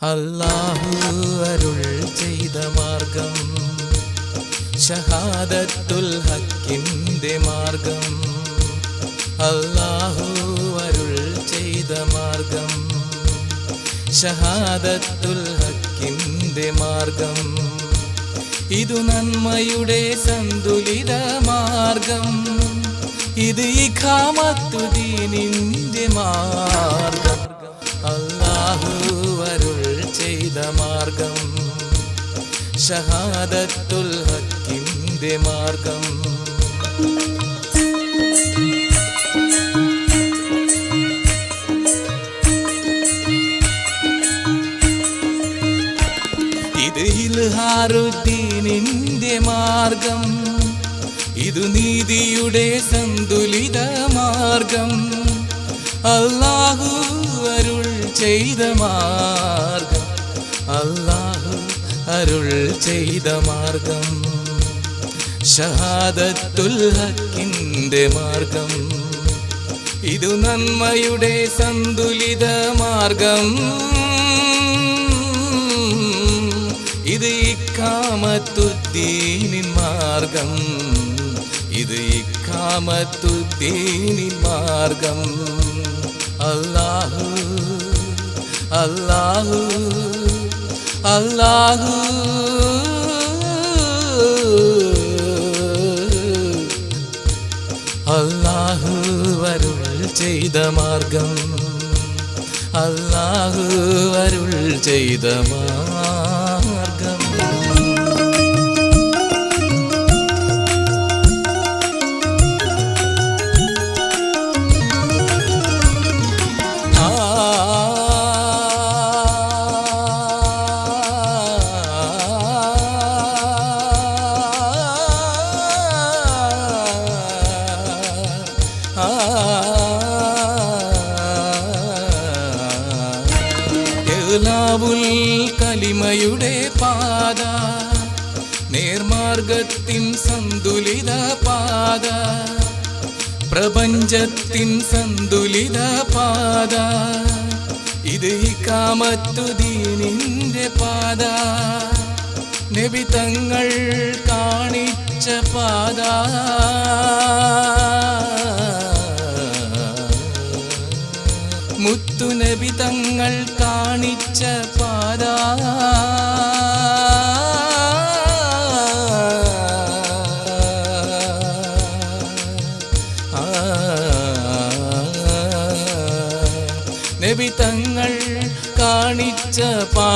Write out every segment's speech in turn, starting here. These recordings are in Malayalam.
അല്ലാഹു അരുൾ ചെയ്ത മാർഗം ഷഹാദത്തുൽ ഹക്കിന്റെ മാർഗം. അല്ലാഹു മാർഗം ഷഹാദത്തുൽ ഹക്കിന്റെ മാർഗം. ഇതു നന്മയുടെ സന്തുലിത മാർഗം. ഇത് ഇഖാമത്തു ദീനിന്റെ മാർഗം. അല്ലാഹു അരുൾ ചെയ്ത മാർഗം ഷഹാദത്തുൽ ഹക്കിന്റെ മാർഗം. ഇൽഹാറുദ്ദീനിന്റെ മാർഗം. ഇതു നീതിയുടെ സന്തുലിത മാർഗം. അല്ലാഹു അരുൾ ചെയ്ത മാർഗം. അല്ലാഹു അരുൾ ചെയ്ത മാർഗം. ഷഹാദത്തുൽ ഹക്കിന്റെ മാർഗം. ഇതു നന്മയുടെ സന്തുലിത മാർഗം. ഇക്കാമത്തുദ്ദീനിൻ മാർഗം. അല്ലാഹു അല്ലാഹു അല്ലാഹു. അല്ലാഹു വരുൾ ചെയ്ത മാർഗം. അല്ലാഹു വരുൾ ചെയ്ത മാർഗം ഇഖ്ലാവുൽ കലിമയുടെ പാത നേർമാർഗത്തിൻ സന്തുലിത പാത പ്രപഞ്ചത്തിൻ സന്തുലിത പാത ഇത് കാമത്തു കാമത്തുദീനിന്റെ പാത. നബി തങ്ങൾ കാണിച്ച പാത.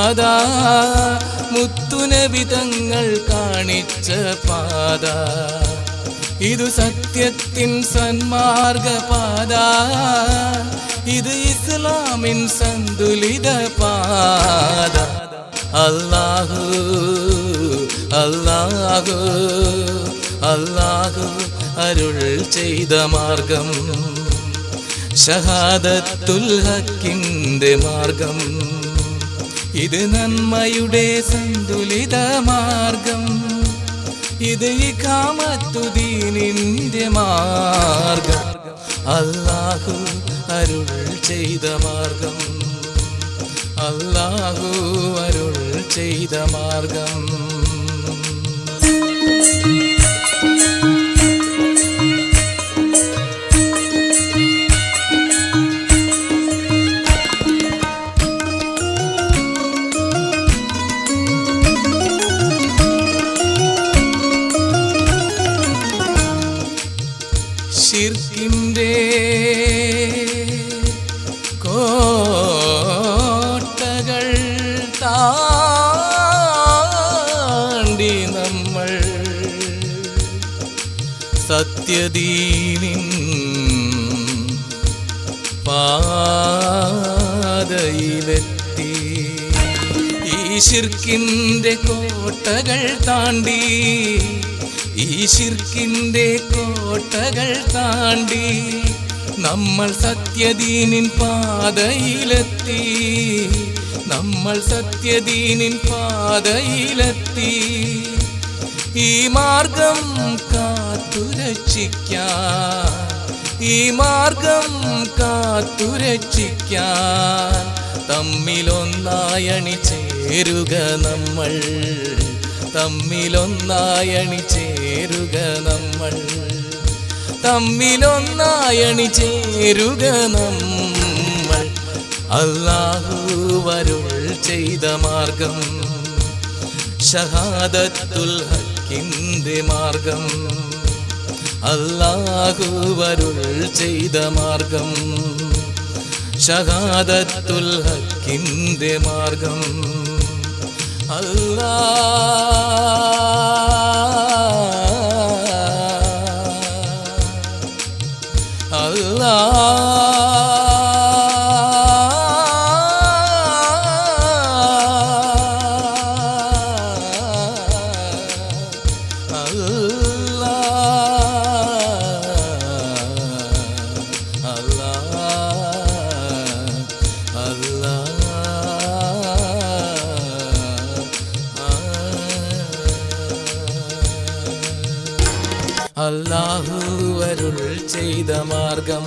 പാത. മുത്തുനബി തങ്ങൾ കാണിച്ച പാത. ഇതു സത്യത്തിൻ സന്മാർഗ പാത ഇത് ഇസ്ലാമിൻ സന്തുലിത പാത. അല്ലാഹു അല്ലാഹു അല്ലാഹു അരുൾ ചെയ്ത മാർഗം. ഷഹാദത്തുൽ ഹക്കിന്റെ മാർഗം. ഇത് നന്മയുടെ സന്തുലിത മാർഗം. ഇത് ഈ കാമത്തുദീനിന്റെ മാർഗം. അല്ലാഹു അരുൾ ചെയ്ത മാർഗം. അല്ലാഹു അരുൾ ചെയ്ത മാർഗം. ശിർക്കിന്റെ കോട്ടകൾ താണ്ടി നമ്മൾ സത്യദീനിൻ പാതയിലെത്തി. ഈ ശിർക്കിന്റെ കോട്ടകൾ താണ്ടി ഈ ശിർക്കിന്റെ കോട്ടകൾ താണ്ടി നമ്മൾ സത്യദീനിൻ പാതയിലെത്തി. നമ്മൾ സത്യദീനിൻ പാതയിലെത്തി. ഈ മാർഗം കാത്തുരക്ഷിക്കാൻ ഈ മാർഗം കാത്തുരക്ഷിക്കാൻ തമ്മിലൊന്നായണി ചേരുക നമ്മൾ. തമ്മിലൊന്നായണി ചേരുക നമ്മൾ. തമ്മിലൊന്നായണി ചേരുക നമ്മൾ. അല്ലാഹു വരുൾ ചെയ്ത മാർഗം. ഷഹാദത്തുൽ ഹക്കിന്റെ മാർഗം. അല്ലാഹു വരുൾ ചെയ്ത മാർഗം. ഷഹാദത്തുൽ ഹക്കിന്റെ മാർഗം. അല്ലാ ചെയ്ത മാർഗം.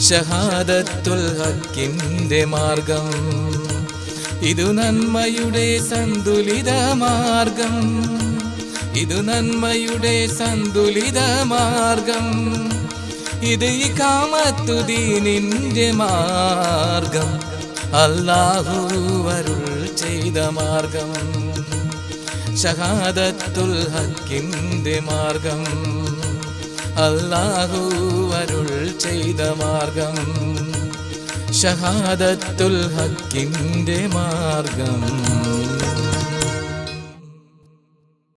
ഷഹാദത്തുൽ ഹക്കിന്റെ മാർഗം. ഇതു നന്മയുടെ സന്തുലിത മാർഗം. ഇതു നന്മയുടെ സന്തുലിത മാർഗം. ഇത് ഈ കാമത്തുദീനിന്റെ മാർഗം. അല്ലാഹു അരുൾ ചെയ്ത മാർഗം. ഷഹാദത്തുൽ ഹക്കിന്റെ മാർഗം. അല്ലാഹു അരുൾ ചെയ്ത മാർഗം. ഷഹാദത്തുൽ ഹക്കിന്റെ മാർഗം.